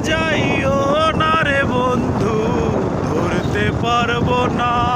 যাইও না রে বন্ধু ধরতে পারব না।